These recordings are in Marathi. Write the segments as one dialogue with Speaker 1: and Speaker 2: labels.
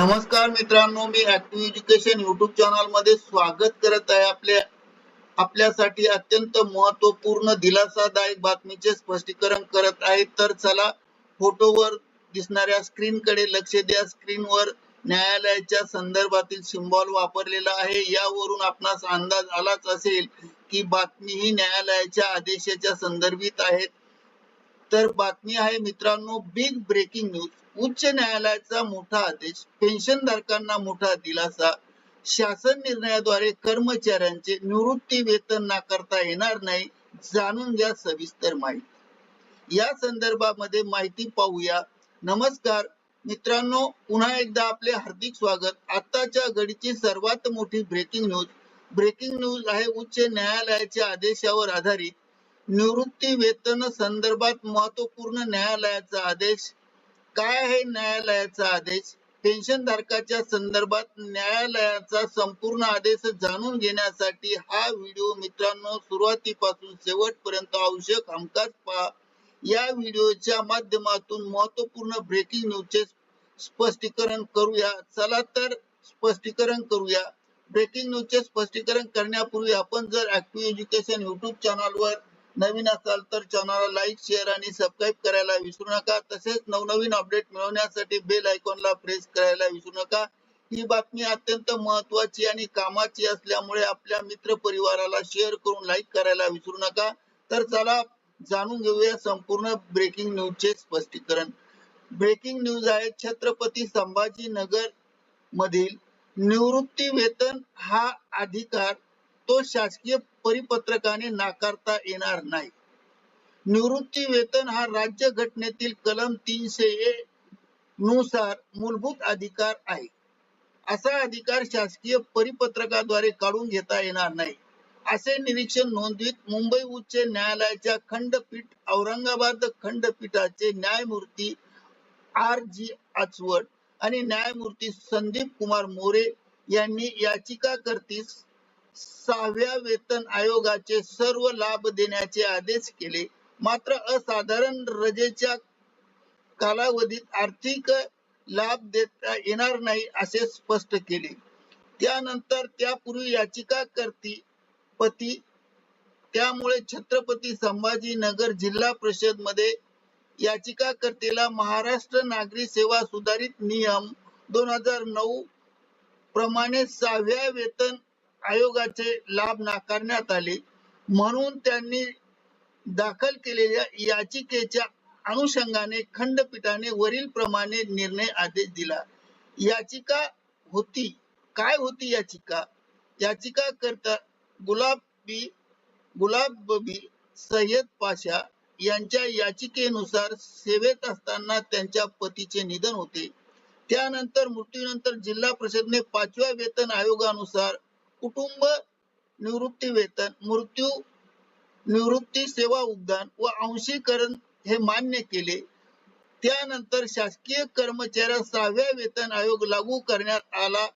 Speaker 1: नमस्कार मित्रांनो मी ऍक्टिव्ह एज्युकेशन युट्यूब चॅनलमध्ये स्वागत करत आहे आपल्या आपल्यासाठी अत्यंत महत्त्वपूर्ण दिलासादायक बातमीचे स्पष्टीकरण करत आहे. तर चला फोटोवर दिसणाऱ्या स्क्रीन कडे लक्ष द्या. स्क्रीनवर न्यायालयाच्या संदर्भातील सिम्बॉल वापरलेला आहे. यावरून आपणास अंदाज आलाच असेल की बातमी ही न्यायालयाच्या आदेशाच्या संदर्भित आहेत तर बातमी आहे मित्रांनो बिग ब्रेकिंग न्यूज उच्च न्यायालयाचा मोठा आदेश पेन्शन धारकांना मोठा दिलासा. शासन निर्णयाद्वारे कर्मचाऱ्यांचे निवृत्ती वेतन नाकारता येणार नाही जाणून घ्या सविस्तर माहिती. या संदर्भामध्ये माहिती पाहूया. नमस्कार. मित्रांनो पुन्हा एकदा आपले हार्दिक स्वागत. आताच्या घडीची सर्वात मोठी ब्रेकिंग न्यूज ब्रेकिंग न्यूज आहे उच्च न्यायालयाच्या आदेशावर आधारित. निवृत्ती वेतन संदर्भात महत्त्वपूर्ण न्यायालयाचा आदेश काय आहे न्यायालयाचा आदेश? पेन्शन धारकाच्या संदर्भात न्यायालयाचा संपूर्ण आदेश जाणून घेण्यासाठी हा व्हिडिओ मित्रांनो सुरुवातीपासून शेवटपर्यंत आवश्यक हमखास पहा. या व्हिडिओच्या माध्यमातून महत्त्वपूर्ण ब्रेकिंग न्यूजचे स्पष्टीकरण करूया. चला तर स्पष्टीकरण करूया. ब्रेकिंग न्यूजचे स्पष्टीकरण करण्यापूर्वी आपण जर ऍक्टिव्ह एज्युकेशन युट्यूब चॅनलवर नवीन असाल तर चॅनलला लाईक शेअर आणि सबस्क्राईब करायला विसरू नका. तसेच नवनवीन अपडेट मिळवण्यासाठी बेल आयकॉनला प्रेस करायला विसरू नका. ही बातमी अत्यंत महत्वाची आणि कामाची असल्यामुळे आपल्या मित्र परिवाराला शेअर करून लाईक करायला विसरू नका. तर चला जाणून घेऊया संपूर्ण ब्रेकिंग न्यूजचे स्पष्टीकरण. ब्रेकिंग न्यूज आहे छत्रपती संभाजीनगर मधील निवृत्ती वेतन हा अधिकार तो शासकीय परिपत्रकाने नाकारता येणार नाही. निवृत्ती वेतन हा राज्य घटनेतील कलम तीनशे नुसार मूलभूत अधिकार आहे. असा अधिकार शासकीय परिपत्रकाद्वारे काढून घेता येणार नाही. असे निरीक्षण नोंदवीत मुंबई उच्च न्यायालयाच्या खंडपीठ औरंगाबाद खंडपीठाचे न्यायमूर्ती आर जी आचवड आणि न्यायमूर्ती संदीप कुमार मोरे यांनी याचिकाकर्तीस सहाव्या वेतन आयोगाचे सर्व लाभ देण्याचे आदेश केले. मात्र असाधारण रजेच्या कालावधीत आर्थिक लाभ देता येणार नाही असे स्पष्ट केले. त्यानंतर त्यापूर्वी याचिकाकर्ती पती त्यामुळे छत्रपती संभाजीनगर जिल्हा परिषदमध्ये याचिकाकर्त्याला महाराष्ट्र नागरी सेवा सुधारित नियम दोन हजार नऊ प्रमाणे सहाव्या वेतन आयोगाचे लाभ नाकारण्यात आले. म्हणून त्यांनी दाखल केलेल्या याचिकेच्या अनुषंगाने खंडपीठाने वरील प्रमाणे निर्णय आदेश दिला. याचिका होती. काय होती याचिका? याचिका करता गुलाबी बबी सय्यद पाशा यांच्या याचिकेनुसार सेवेत असताना त्यांच्या पतीचे निधन होते. त्यानंतर मृत्यूनंतर जिल्हा परिषदने पाचव्या वेतन आयोगानुसार कुटुंब निवृत्ती वेतन मृत्यू निवृत्ती सेवा उद्यान व अंशीकरण हे मान्य केले. त्यानंतर शासकीय कर्मचाऱ्या सहाव्या वेतन आयोग लागू करण्यात आला.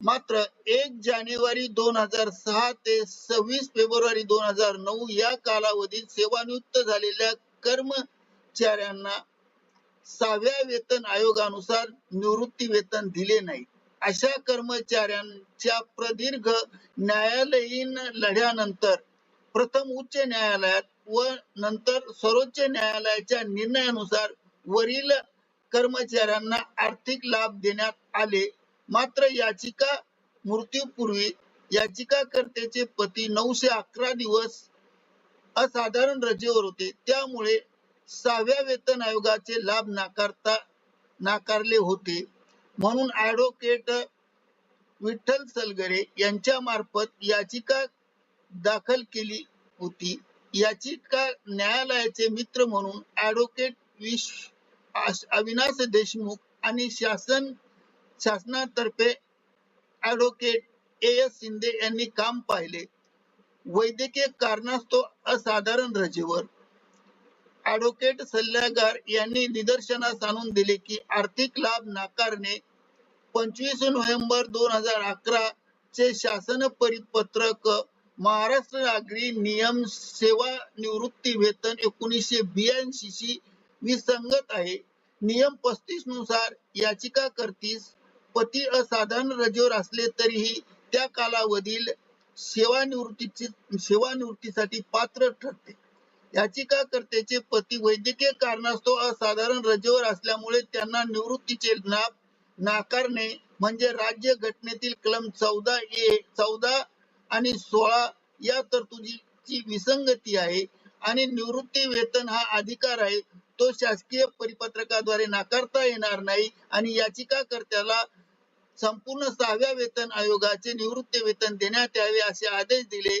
Speaker 1: मात्र एक जानेवारी दोन हजार सहा ते सव्वीस फेब्रुवारी दोन हजार नऊ या कालावधीत सेवानिवृत्त झालेल्या कर्मचाऱ्यांना सहाव्या वेतन आयोगानुसार निवृत्ती वेतन दिले नाही. अशा कर्मचाऱ्यांच्या प्रदीर्घ न्यायालयीन लढ्यानंतर प्रथम उच्च न्यायालयात व नंतर सर्वोच्च न्यायालयाच्या निर्णयानुसार वरील कर्मचाऱ्यांना आर्थिक लाभ देण्यात आले. मात्र याचिका मृत्यूपूर्वी याचिकाकर्त्याचे पती नऊशे अकरा दिवस असाधारण रजेवर होते. त्यामुळे सहाव्या वेतन आयोगाचे लाभ नाकारता नाकारले होते. म्हणून ऍडव्होकेट विठ्ठल सलगरे यांच्या मार्फत याचिका दाखल केली होती. याचिका न्यायालयाचे मित्र म्हणून ऍडव्होकेट विश अविनाश देशमुख आणि शासन शासनातर्फे ऍडव्होकेट ए एस शिंदे यांनी काम पाहिले. वैद्यकीय कारणास्तव असाधारण रजेवर ऍडव्होकेट सल्लागार यांनी निदर्शनास आणून दिले की आर्थिक लाभ नाकारणे पंचवीस नोव्हेंबर दोन हजार अकरा चे शासन परिपत्रक महाराष्ट्र नागरी नियम सेवा निवृत्ती वेतन एकोणीसशे ब्याऐंशी शी विसंगत आहे. नियम पस्तीसनुसार याचिकाकर्तीस पती असाधारण रजेवर असले तरीही त्या कालावधील सेवानिवृत्तीची सेवानिवृत्तीसाठी पात्र ठरते. याचिकाकर्त्याचे पती वैद्यकीय कारणास्तव असाधारण रजेवर असल्यामुळे त्यांना निवृत्तीचे लाभ नाकारणे म्हणजे राज्य घटनेतील कलम चौदा ए चौदा आणि सोळा या तरतुदीची विसंगती आहे आणि निवृत्ती वेतन हा अधिकार आहे. तो शासकीय परिपत्रकाद्वारे नाकारता येणार नाही आणि याचिकाकर्त्याला संपूर्ण सहाव्या वेतन आयोगाचे निवृत्ती वेतन देण्यात यावे असे आदेश दिले